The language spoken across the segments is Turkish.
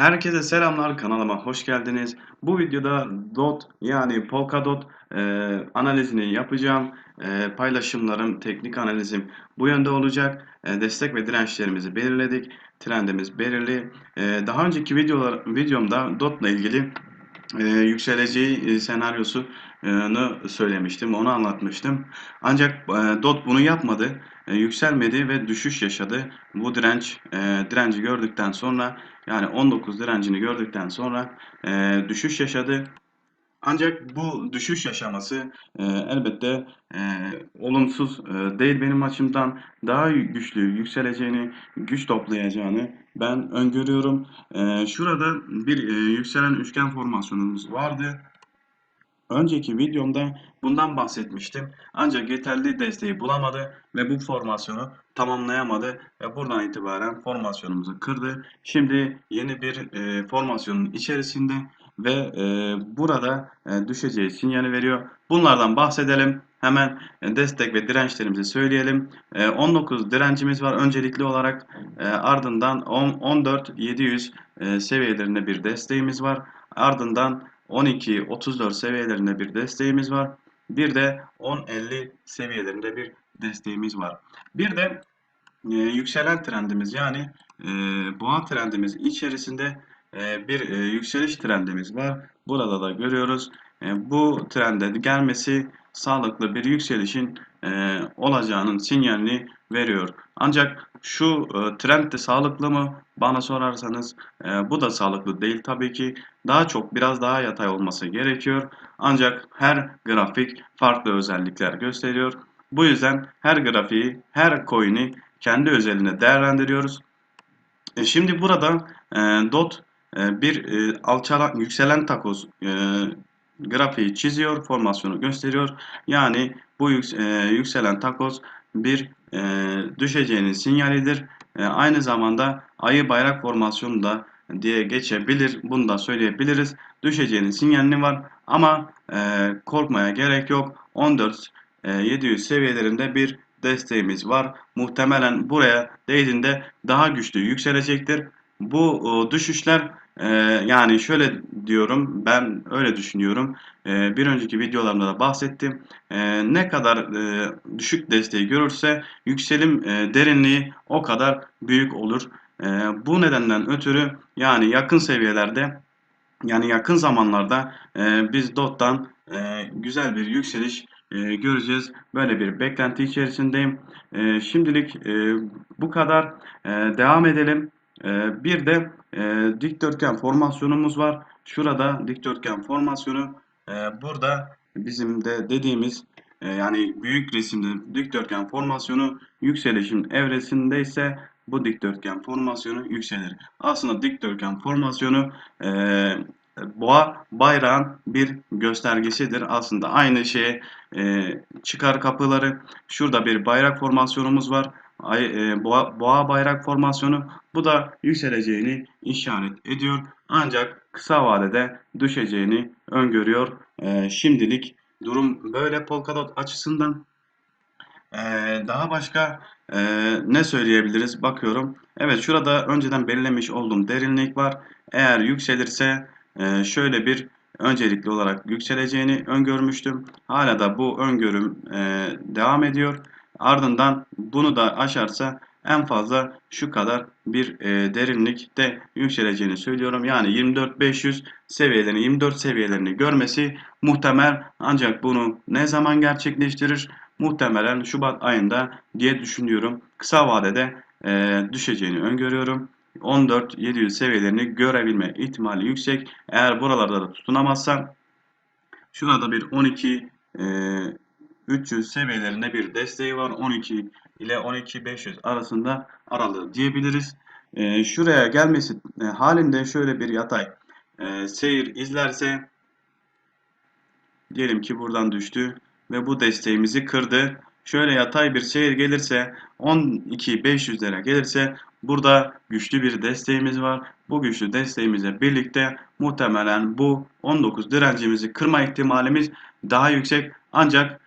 Herkese selamlar kanalıma hoş geldiniz. Bu videoda DOT yani Polkadot e, analizini yapacağım. E, paylaşımlarım, teknik analizim bu yönde olacak. E, destek ve dirençlerimizi belirledik. Trendimiz belirli. E, daha önceki videolar videomda DOT ile ilgili e, yükseleceği senaryosunu söylemiştim, onu anlatmıştım. Ancak e, DOT bunu yapmadı, e, yükselmedi ve düşüş yaşadı. Bu direnç e, direnci gördükten sonra yani 19 direncini gördükten sonra e, düşüş yaşadı. Ancak bu düşüş yaşaması e, elbette e, olumsuz e, değil benim açımdan daha güçlü yükseleceğini, güç toplayacağını ben öngörüyorum. E, şurada bir e, yükselen üçgen formasyonumuz vardı. Önceki videomda bundan bahsetmiştim. Ancak yeterli desteği bulamadı ve bu formasyonu tamamlayamadı ve buradan itibaren formasyonumuzu kırdı. Şimdi yeni bir e, formasyonun içerisinde ve e, burada e, düşeceği sinyali veriyor. Bunlardan bahsedelim. Hemen e, destek ve dirençlerimizi söyleyelim. E, 19 direncimiz var öncelikli olarak. E, ardından 10, 14 700 e, seviyelerinde bir desteğimiz var. Ardından 12-34 seviyelerinde bir desteğimiz var. Bir de 10-50 seviyelerinde bir desteğimiz var. Bir de e, yükselen trendimiz yani e, boğa trendimiz içerisinde e, bir e, yükseliş trendimiz var. Burada da görüyoruz. E, bu trende gelmesi sağlıklı bir yükselişin e, olacağının sinyalini veriyor. Ancak şu trend de sağlıklı mı? Bana sorarsanız bu da sağlıklı değil tabii ki. Daha çok biraz daha yatay olması gerekiyor. Ancak her grafik farklı özellikler gösteriyor. Bu yüzden her grafiği, her coin'i kendi özeline değerlendiriyoruz. Şimdi burada DOT bir e, alçalan, yükselen takoz e, grafiği çiziyor, formasyonu gösteriyor. Yani bu e, yükselen takoz bir düşeceğinin sinyalidir. Aynı zamanda ayı bayrak formasyonu da diye geçebilir. Bunu da söyleyebiliriz. Düşeceğinin sinyalini var ama korkmaya gerek yok. 14 e, 700 seviyelerinde bir desteğimiz var. Muhtemelen buraya değdiğinde daha güçlü yükselecektir. Bu o, düşüşler e, yani şöyle diyorum ben öyle düşünüyorum. E, bir önceki videolarımda da bahsettim. E, ne kadar e, düşük desteği görürse yükselim e, derinliği o kadar büyük olur. E, bu nedenden ötürü yani yakın seviyelerde yani yakın zamanlarda e, biz DOT'tan e, güzel bir yükseliş e, göreceğiz. Böyle bir beklenti içerisindeyim. E, şimdilik e, bu kadar. E, devam edelim. E, bir de e, dikdörtgen formasyonumuz var. Şurada dikdörtgen formasyonu. E, burada bizim de dediğimiz e, yani büyük resimde dikdörtgen formasyonu yükselişin evresindeyse bu dikdörtgen formasyonu yükselir. Aslında dikdörtgen formasyonu e, boğa bayrağın bir göstergesidir. Aslında aynı şeye e, çıkar kapıları. Şurada bir bayrak formasyonumuz var. E, boğa, bayrak formasyonu. Bu da yükseleceğini işaret ediyor. Ancak kısa vadede düşeceğini öngörüyor. E, şimdilik durum böyle Polkadot açısından. E, daha başka e, ne söyleyebiliriz? Bakıyorum. Evet şurada önceden belirlemiş olduğum derinlik var. Eğer yükselirse şöyle bir öncelikli olarak yükseleceğini öngörmüştüm. Hala da bu öngörüm e, devam ediyor. Ardından bunu da aşarsa en fazla şu kadar bir e, derinlikte yükseleceğini söylüyorum. Yani 24.500 seviyelerini 24 seviyelerini görmesi muhtemel ancak bunu ne zaman gerçekleştirir? Muhtemelen Şubat ayında diye düşünüyorum. Kısa vadede e, düşeceğini öngörüyorum. 14-700 seviyelerini görebilme ihtimali yüksek. Eğer buralarda da tutunamazsa şurada bir 12 e, 300 seviyelerinde bir desteği var. 12 ile 12500 arasında aralığı diyebiliriz. E, şuraya gelmesi e, halinde şöyle bir yatay e, seyir izlerse diyelim ki buradan düştü ve bu desteğimizi kırdı. Şöyle yatay bir seyir gelirse 12.500'lere gelirse burada güçlü bir desteğimiz var. Bu güçlü desteğimizle birlikte muhtemelen bu 19 direncimizi kırma ihtimalimiz daha yüksek. Ancak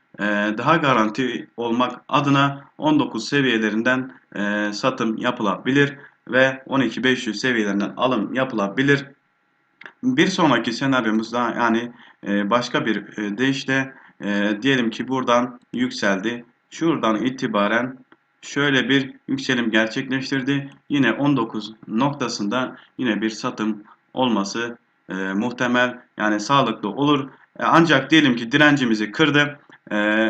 daha garanti olmak adına 19 seviyelerinden e, satım yapılabilir. ve 12500 seviyelerinden alım yapılabilir. Bir sonraki senaryomuzda yani e, başka bir e, deyişle diyelim ki buradan yükseldi. Şuradan itibaren şöyle bir yükselim gerçekleştirdi. Yine 19 noktasında yine bir satım olması e, muhtemel yani sağlıklı olur. E, ancak diyelim ki direncimizi kırdı. E,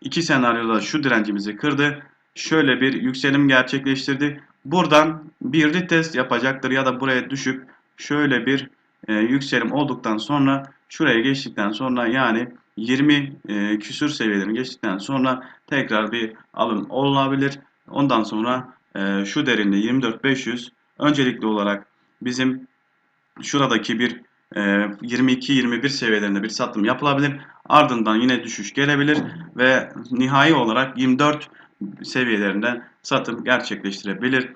iki senaryoda şu direncimizi kırdı. Şöyle bir yükselim gerçekleştirdi. Buradan bir retest yapacaktır ya da buraya düşüp şöyle bir e, yükselim olduktan sonra şuraya geçtikten sonra yani 20 e, küsür seviyelerini geçtikten sonra tekrar bir alım olabilir. Ondan sonra e, şu derinliği 24.500 öncelikli olarak bizim şuradaki bir 22-21 seviyelerinde bir satım yapılabilir. Ardından yine düşüş gelebilir ve nihai olarak 24 seviyelerinden satım gerçekleştirebilir.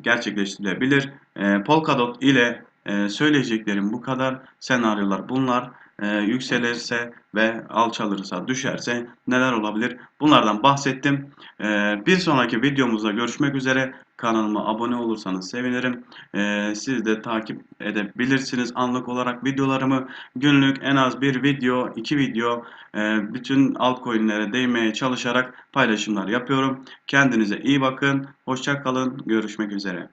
Gerçekleştirilebilir. E, Polkadot ile e, söyleyeceklerim bu kadar. Senaryolar bunlar. E, yükselirse ve alçalırsa, düşerse neler olabilir? Bunlardan bahsettim. E, bir sonraki videomuzda görüşmek üzere. Kanalıma abone olursanız sevinirim. E, siz de takip edebilirsiniz anlık olarak videolarımı. Günlük en az bir video, iki video e, bütün altcoin'lere değmeye çalışarak paylaşımlar yapıyorum. Kendinize iyi bakın. Hoşça kalın. Görüşmek üzere.